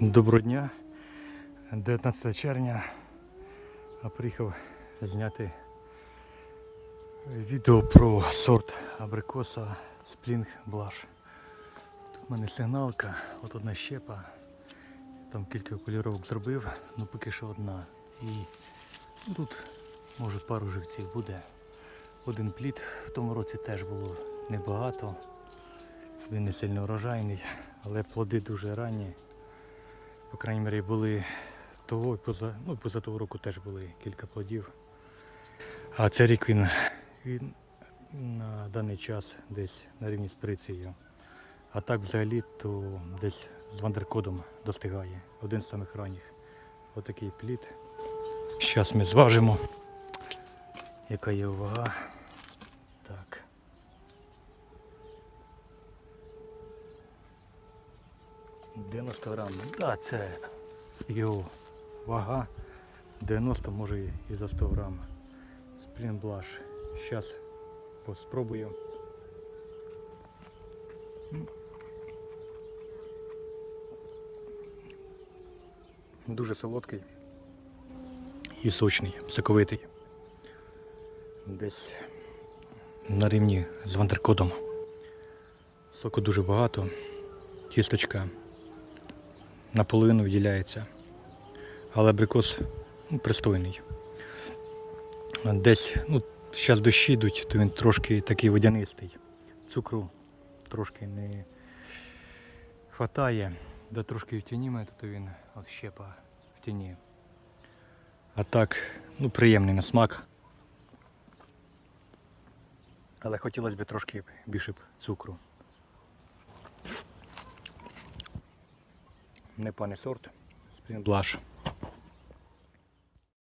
Доброго дня. 19 червня. Я приїхав зняти відео про сорт абрикоса Сплінг Блаш. Тут в мене сигналка, от одна щепа. Там кілька кольоровок зробив, ну поки що одна. І тут може пару живців буде. Один плід в тому році теж було небагато. Він не сильно урожайний, але плоди дуже ранні. По крайній мірі були того і поза, ну, поза того року теж були кілька плодів. А цей рік він, він на даний час десь на рівні з прицією. А так взагалі то десь з вандеркодом достигає. Один з самих ранніх. Отакий плід. Зараз ми зважимо, яка є вага. Так. – 90 грам. Так, це його вага. 90 може і за 100 грам. Сплін блаш. Зараз спробую. Дуже солодкий і сочний, соковитий. Десь на рівні з вандеркодом. Соку дуже багато. Кісточка наполовину виділяється. Але абрикос ну, пристойний. Десь, ну, зараз дощі йдуть, то він трошки такий водянистий. Цукру трошки не хватає, да трошки в тіні мене, то він от щепа в тіні. А так, ну, приємний на смак. Але хотілося б трошки більше б цукру. Непоганий сорт. Блаш.